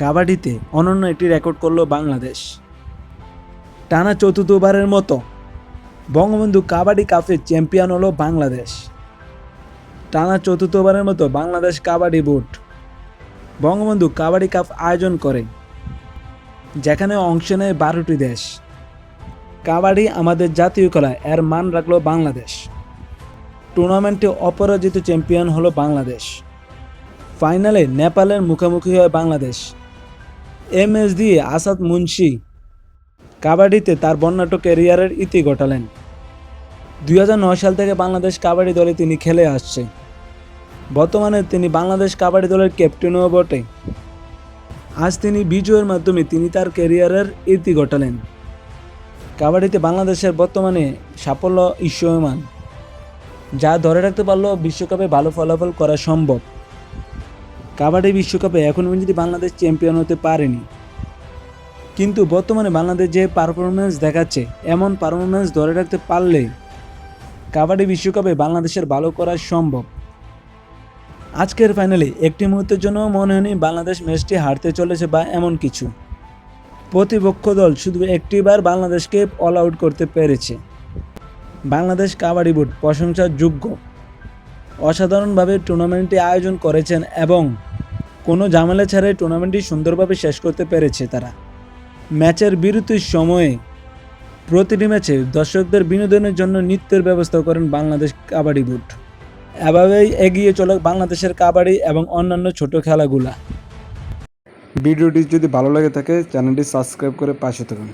কাবাডিতে অনন্য একটি রেকর্ড করল বাংলাদেশ। টানা চতুর্থবারের মতো বঙ্গবন্ধু কাবাডি কাপের চ্যাম্পিয়ন হলো বাংলাদেশ। টানা চতুর্থবারের মতো বাংলাদেশ কাবাডি বোর্ড বঙ্গবন্ধু কাবাডি কাপ আয়োজন করে, যেখানে অংশ নেয় বারোটি দেশ। কাবাডি আমাদের জাতীয় খেলা, এর মান রাখল বাংলাদেশ। টুর্নামেন্টে অপরাজিত চ্যাম্পিয়ন হলো বাংলাদেশ। ফাইনালে নেপালের মুখোমুখি হয় বাংলাদেশ। এমএস দিয়ে আসাদ মুন্সি কাবাডিতে তার বর্ণাঢ্য ক্যারিয়ারের ইতি ঘটালেন। দুই হাজার নয় সাল থেকে বাংলাদেশ কাবাডি দলে তিনি খেলে আসছে। বর্তমানে তিনি বাংলাদেশ কাবাডি দলের ক্যাপ্টেনও বটে। আজ তিনি বিজয়ের মাধ্যমে তিনি তার ক্যারিয়ারের ইতি ঘটালেন। কাবাডিতে বাংলাদেশের বর্তমানে সাফল্য ঈর্ষমান যা ধরে রাখতে পারলেও বিশ্বকাপে ভালো ফলাফল করা সম্ভব। কাবাডি বিশ্বকাপে এখন পর্যন্ত বাংলাদেশ চ্যাম্পিয়ন হতে পারেনি, কিন্তু বর্তমানে বাংলাদেশ যে পারফরমেন্স দেখাচ্ছে, এমন পারফরমেন্স ধরে রাখতে পারলে কাবাডি বিশ্বকাপে বাংলাদেশের ভালো করা সম্ভব। আজকের ফাইনালে একটি মুহূর্তের জন্য মনে হয়নি বাংলাদেশ ম্যাচটি হারতে চলেছে বা এমন কিছু। প্রতিপক্ষ দল শুধু একটিবার বাংলাদেশকে অল আউট করতে পেরেছে। বাংলাদেশ কাবাডি বোর্ড প্রশংসার যোগ্য অসাধারণভাবে টুর্নামেন্টটি আয়োজন করেছেন এবং কোনো ঝামেলা ছাড়াই টুর্নামেন্টটি সুন্দরভাবে শেষ করতে পেরেছে তারা। ম্যাচের বিরতির সময়ে প্রতিটি ম্যাচে দর্শকদের বিনোদনের জন্য নৃত্যের ব্যবস্থা করেন বাংলাদেশ কাবাডি বোর্ড। এভাবেই এগিয়ে চলে বাংলাদেশের কাবাডি এবং অন্যান্য ছোট খেলাগুলা। ভিডিওটি যদি ভালো লাগে থাকে, চ্যানেলটি সাবস্ক্রাইব করে পাশে থাকুন।